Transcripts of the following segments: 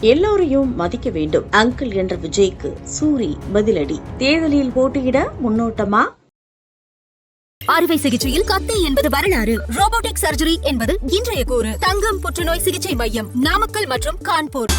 எல்லோரையும் மதிக்க வேண்டும். அங்கிள் என்ற விஜய்க்கு சூரி பதிலடி. தேர்தலில் போட்டியிட முன்னோட்டமா? அறுவை சிகிச்சையில் கத்தை என்பது வரலாறு. ரோபோட்டிக் சர்ஜரி என்பது இன்றைய கூறு. தங்கம் புற்றுநோய் சிகிச்சை மையம் நாமக்கல் மற்றும் கான்பூர்.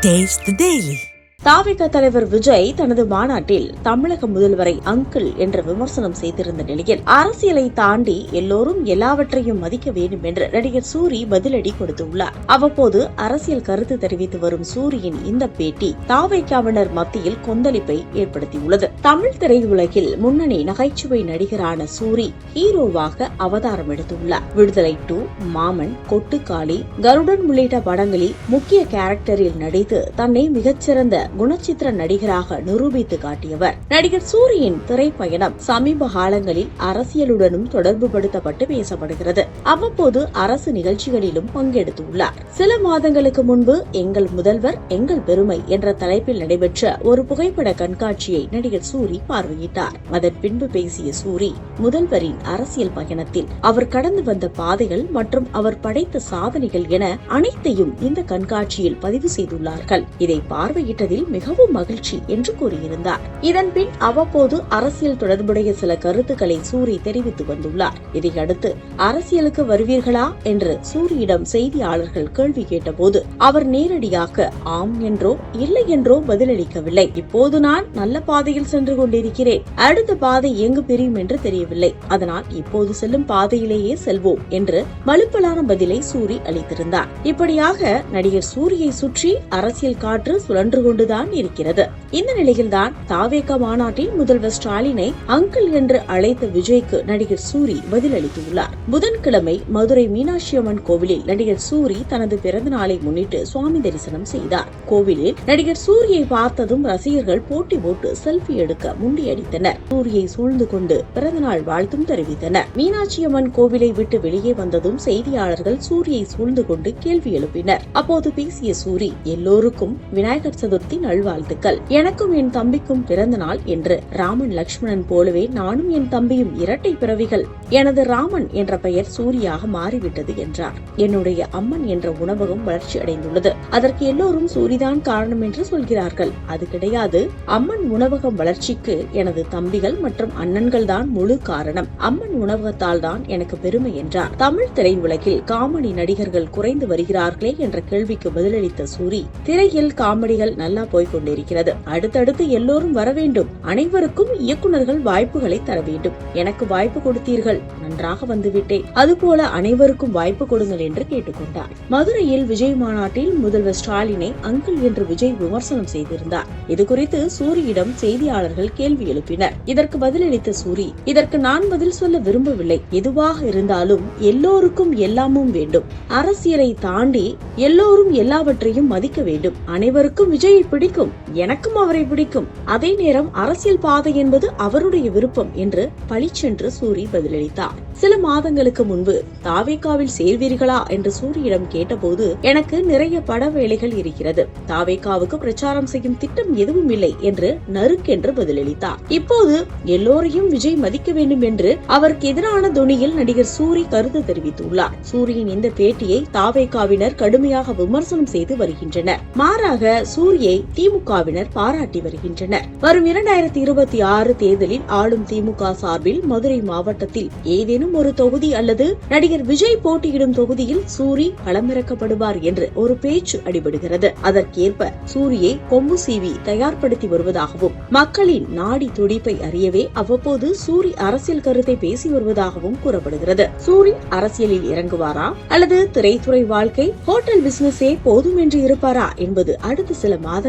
Taste தாவிக தலைவர் விஜய் தனது மாநாட்டில் தமிழக முதல்வரை அங்கிள் என்ற விமர்சனம் செய்திருந்த நிலையில் அரசியலை தாண்டி எல்லோரும் எல்லாவற்றையும் மதிக்க வேண்டும் என்று நடிகர் சூரி பதிலடி கொடுத்துள்ளார் அவ்வப்போது அரசியல் கருத்து தெரிவித்து வரும் சூரியின் இந்த பேட்டி தாவைக்காவினர் மத்தியில் கொந்தளிப்பை ஏற்படுத்தியுள்ளது. தமிழ் திரையுலகில் முன்னணி நகைச்சுவை நடிகரான சூரி ஹீரோவாக அவதாரம் எடுத்துள்ளார். விடுதலை டூ மாமன் கொட்டுக்காளி கருடன் உள்ளிட்ட படங்களில் முக்கிய கேரக்டரில் நடித்து தன்னை மிகச்சிறந்த குணச்சித்திர நடிகராக நிரூபித்து காட்டியவர். நடிகர் சூரியின் திரைப்பயணம் சமீப காலங்களில் அரசியலுடனும் தொடர்புபடுத்தப்பட்டு பேசப்படுகிறது. அவ்வப்போது அரசு நிகழ்ச்சிகளிலும் பங்கெடுத்துள்ளார். சில மாதங்களுக்கு முன்பு எங்கள் முதல்வர் எங்கள் பெருமை என்ற தலைப்பில் நடைபெற்ற ஒரு புகைப்பட கண்காட்சியை நடிகர் சூரி பார்வையிட்டார். அதன் பின்பு பேசிய சூரி முதல்வரின் அரசியல் பயணத்தில் அவர் கடந்து வந்த பாதைகள் மற்றும் அவர் படைத்த சாதனைகள் என அனைத்தையும் இந்த கண்காட்சியில் பதிவு செய்துள்ளார்கள். இதை பார்வையிட்டதில் மிகவும் மகிழ்ச்சி என்று கூறியிருந்தார். இதன் பின் அவ்வப்போது அரசியல் தொடர்புடைய சில கருத்துக்களை சூரி தெரிவித்து வந்துள்ளார். இதையடுத்து அரசியலுக்கு வருவீர்களா? என்று சூரியிடம் செய்தியாளர்கள் கேள்வி கேட்டபோது அவர் நேரடியாக ஆம் என்றோ இல்லை என்றோ பதிலளிக்கவில்லை. இப்போது நான் நல்ல பாதையில் சென்று கொண்டிருக்கிறேன். அடுத்த பாதை எங்கு பிரியும் என்று தெரியவில்லை. அதனால் இப்போது செல்லும் பாதையிலேயே செல்வோம் என்று மலுப்பலான பதிலை சூரி அளித்திருந்தார். இப்படியாக நடிகர் சூரியை சுற்றி அரசியல் காற்று சுழன்று கொண்டுதான் இருக்கிறது. இந்த நிலையில்தான் தாவேக மாநாட்டில் முதல்வர் ஸ்டாலினை அங்கிள் என்று அழைத்த விஜய்க்கு நடிகர் சூரி பதிலளித்துள்ளார். புதன்கிழமை மதுரை மீனாட்சி அம்மன் கோவிலில் நடிகர் சூரி தனது பிறந்த நாளை முன்னிட்டு சுவாமி தரிசனம் செய்தார். கோவிலில் நடிகர் சூரியை பார்த்ததும் ரசிகர்கள் போட்டி போட்டு செல்ஃபி எடுக்க முண்டியடித்தனர். சூரியை சூழ்ந்து கொண்டு பிறந்தநாள் வாழ்த்தும் தெரிவித்தனர். மீனாட்சி அம்மன் கோவிலை விட்டு வெளியே வந்ததும் செய்தியாளர்கள் சூரியை சூழ்ந்து கொண்டு கேள்வி எழுப்பினர். அப்போது பேசிய சூரி எல்லோருக்கும் விநாயகர் சதுர்த்தி நல்வாழ்த்துக்கள். எனக்கும் என் தம்பிக்கும் பிறந்த நாள் என்று ராமன் லக்ஷ்மணன் போலவே நானும் என் தம்பியும் இரட்டை பிறவிகள். எனது ராமன் என்ற பெயர் சூரியாக மாறிவிட்டது என்றார். என்னுடைய அம்மன் என்ற உணவகம் வளர்ச்சி அடைந்துள்ளது. அதற்கு எல்லோரும் சூரிதான் காரணம் என்று சொல்கிறார்கள். அது கிடையாது. அம்மன் உணவகம் வளர்ச்சிக்கு எனது தம்பிகள் மற்றும் அண்ணன்கள் தான் முழு காரணம். அம்மன் உணவகத்தால் தான் எனக்கு பெருமை என்றார். தமிழ் திரையுலகில் காமெடி நடிகர்கள் குறைந்து வருகிறார்களே என்ற கேள்விக்கு பதிலளித்த சூரி திரையில் காமெடிகள் நல்லா போய்க் கொண்டிருக்கிறது அடுத்தடுத்து எல்லோரும் வர வேண்டும். அனைவருக்கும் இயக்குநர்கள் வாய்ப்புகளை தர வேண்டும். எனக்கு வாய்ப்பு கொடுத்தீர்கள். நன்றாக வந்துவிட்டேன். அதுபோல அனைவருக்கும் வாய்ப்பு கொடுங்கள் என்று கேட்டுக்கொண்டார். மதுரையில் விஜய் மாநாட்டில் முதல்வர் ஸ்டாலினை அங்கிள் என்று விஜய் விமர்சனம் செய்திருந்தார். இது குறித்து சூரியிடம் செய்தியாளர்கள் கேள்வி எழுப்பினர். இதற்கு பதிலளித்த சூரி இதற்கு நான் பதில் சொல்ல விரும்பவில்லை. எதுவாக இருந்தாலும் எல்லோருக்கும் எல்லாமும் வேண்டும். அரசியலை தாண்டி எல்லோரும் எல்லாவற்றையும் மதிக்க வேண்டும். அனைவருக்கும் விஜயை பிடிக்கும். எனக்கும் அவரை பிடிக்கும். அதே நேரம் அரசியல் பாதை என்பது அவருடைய விருப்பம் என்று பளிச்சென்று சூரி பதிலளித்தார். சில மாதங்களுக்கு முன்பு தாவேகாவில் சேர்வீர்களா என்று சூரியிடம் கேட்டபோது எனக்கு நிறைய பட வேலைகள் இருக்கிறது. தாவேகாவுக்கு பிரச்சாரம் செய்யும் திட்டம் எதுவும் இல்லை என்று நறுக்கென்று பதிலளித்தார். இப்போது எல்லோரையும் விஜய் மதிக்க வேண்டும் என்று அவருக்கு எதிரான துணியில் நடிகர் சூரி கருத்து தெரிவித்துள்ளார். சூரியின் இந்த பேட்டியை தாவேகாவினர் கடுமையாக விமர்சனம் செய்து வருகின்றனர். மாறாக சூரியை திமுகவினர் பாராட்டி வருகின்றனர். வரும் இரண்டாயிரத்தி இருபத்தி ஆறு தேர்தலில் ஆளும் திமுக சார்பில் மதுரை மாவட்டத்தில் ஏதேனும் ஒரு தொகுதி அல்லது நடிகர் விஜய் போட்டியிடும் தொகுதியில் சூரி களமிறக்கப்படுவார் என்று ஒரு பேச்சு அடிபடுகிறது. அதற்கேற்ப சூரியை கொம்பு சீவி தயார்படுத்தி வருவதாகவும் மக்களின் நாடி துடிப்பை அறியவே அவ்வப்போது சூரி அரசியல் கருத்தை பேசி வருவதாகவும் கூறப்படுகிறது. சூரி அரசியலில் இறங்குவாரா? அல்லது திரைத்துறை வாழ்க்கை ஹோட்டல் பிசினஸே போதும் என்று இருப்பாரா என்பது அடுத்த சில மாதங்கள்